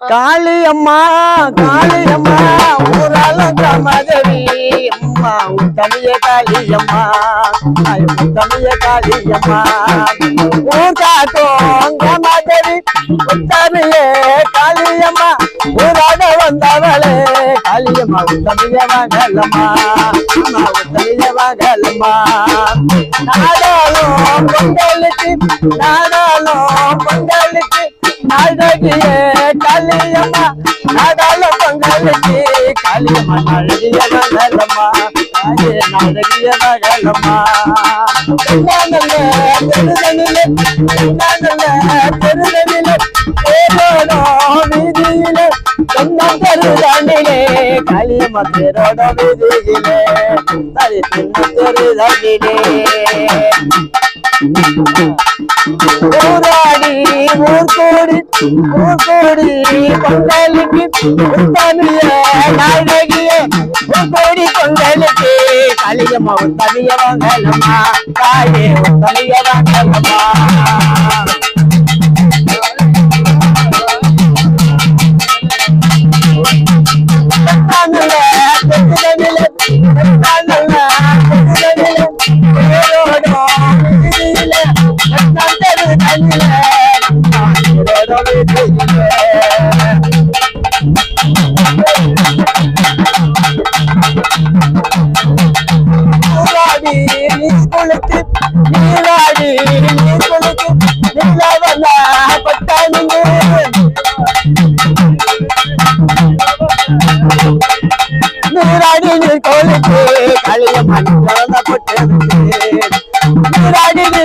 காளி காளியம்மா காளியம்மா ஊரால காமதேவி அம்மா உன் தமிழ காளி உத்தமிய காளியம்மா தாய் உத்தமிய காளியம்மா ஊர் காட்டும் காமதேவி காளி அம்மா. ஊராட வந்தவளே காளி அம்மா உன் தமிழ வாங்கலம்மா அம்மா. உன் தமிழ வாங்கலம்மா நாடாலும் பொங்கலுக்கு நாடாலும் பொங்கலுக்கு நாடகியே காளியம்மா நாடால பொங்கலுக்கு காளியம்மா நாடகிய மகளம்மா தாயே நாடகிய மகளம்மா. நானல்ல பெருதனிலே சொந்தம் காளியம்மா பேரோட வீதியிலே தரி ஊராடி ஊர் கூடி ஊர் கூடி பொங்கலுக்கு உத்தமிய நாயகிய ஊர் கூடி பொங்கலுக்கு களியம்மா உத்தமிய தாயே உத்தமிய வாங்கலம்மா நீராடி நீர் கோலுக்கு களியம்மன் பிறந்த பொட்டு நீராடி நீ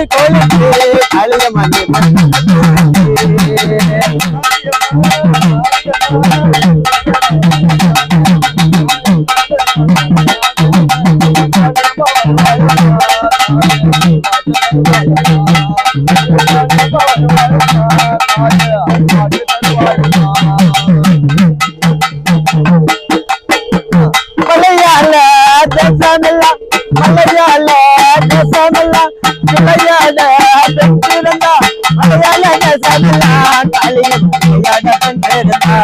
மலையாள மலையாள தேசமெல்லாம் விளையாட பெற்றிருந்தா மலையாள தேசமெல்லாம் தலையில் விளையாட பெற்றிருந்தா